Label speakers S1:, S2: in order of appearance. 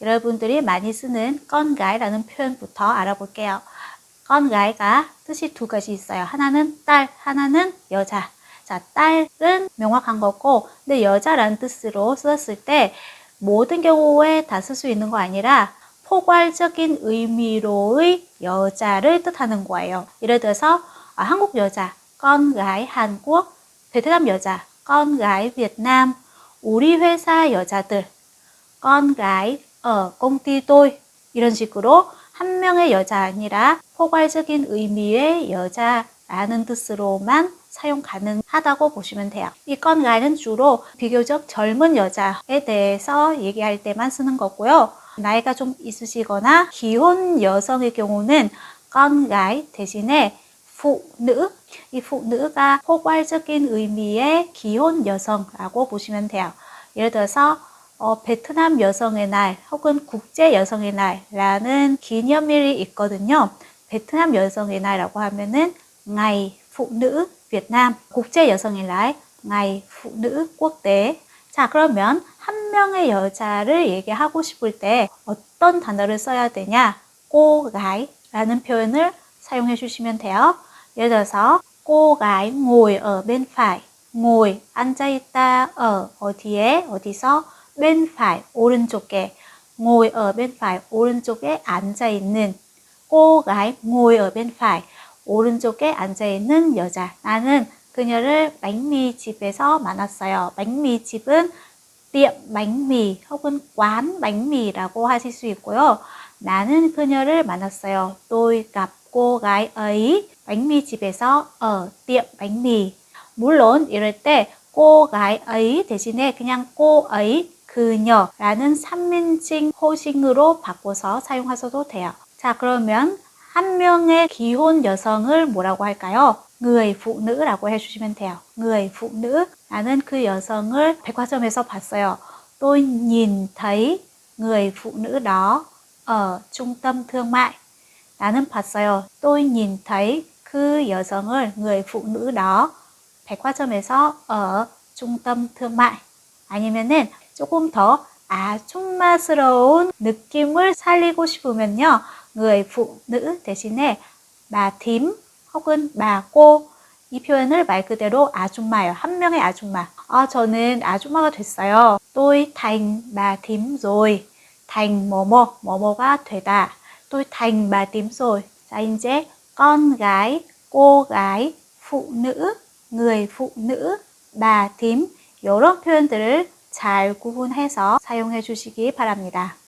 S1: 여러분들이 많이 쓰는 gai라는 표현부터 알아볼게요. gai가 뜻이 두 가지 있어요. 하나는 딸, 하나는 여자. 자, 딸은 명확한 거고, 근데 여자라는 뜻으로 썼을 때 모든 경우에 다 쓸 수 있는 거 아니라 포괄적인 의미로의 여자를 뜻하는 거예요. 예를 들어서 아, 한국 여자, gái 한국, 베트남 여자, Việt Nam, 우리 회사 여자들, gái ở công ty tôi 이런 식으로 한 명의 여자 아니라 포괄적인 의미의 여자라는 뜻으로만 사용 가능하다고 보시면 돼요. 이 gai는 주로 비교적 젊은 여자에 대해서 얘기할 때만 쓰는 거고요. 나이가 좀 있으시거나 기혼 여성의 경우는 gái 대신에 phụ 이 phụ nữ 가 포괄적인 의미의 기혼 여성라고 보시면 돼요. 예를 들어서 어, 베트남 여성의 날 혹은 국제 여성의 날라는 기념일이 있거든요. 베트남 여성의 날이라고 하면은 ngày phụ nữ Việt Nam 국제 여성의 날 ngày phụ nữ quốc tế 자 그러면 한 명의 여자를 얘기하고 싶을 때 어떤 단어를 써야 되냐 cô gái 라는 표현을 사용해 주시면 돼요. 예를 들어서 gái ngồi ở bên phải ngồi 앉아 있다 ở 어디에 어디서 phải 오른쪽에 ngồi ở bên phải 오른쪽에 앉아 있는 cô gái ngồi ở bên phải 오른쪽에 앉아 있는 여자 나는 그녀를 bánh 집에서 만났어요. bánh 집은 tiệm bánh 혹은 quán bánh mì라고 하실 수 있고요. 나는 그녀를 만났어요. tôi gặp cô gái ấy bánh 집에서 ở tiệm bánh. 물론 이럴 때 cô gái ấy 대신에 그냥 cô ấy 그녀라는 3인칭 호칭으로 바꿔서 사용하셔도 돼요. 자, 그러면 한 명의 기혼 여성을 뭐라고 할까요? người phụ nữ 라고 해주시면 돼요. phụ nữ. 나는 그 여성을 백화점에서 봤어요. đó ở trung tâm thương mại. 나는 봤어요. thấy 그 여성을 nữ đó 백화점에서 tâm thương mại. 아니면은 조금 더 아줌마스러운 느낌을 살리고 싶으면요. người phụ nữ 대신에 thím 혹은 cô 이 표현을 말 그대로 아줌마예요. 한 명의 아줌마. 아, 저는 아줌마가 됐어요. thành bà thím rồi. thành 뭐뭐 뭐뭐가 되다. thành bà thím rồi. 자, 이제 gái, phụ nữ, người phụ nữ, bà thím 이런 표현들을 잘 구분해서 사용해 주시기 바랍니다.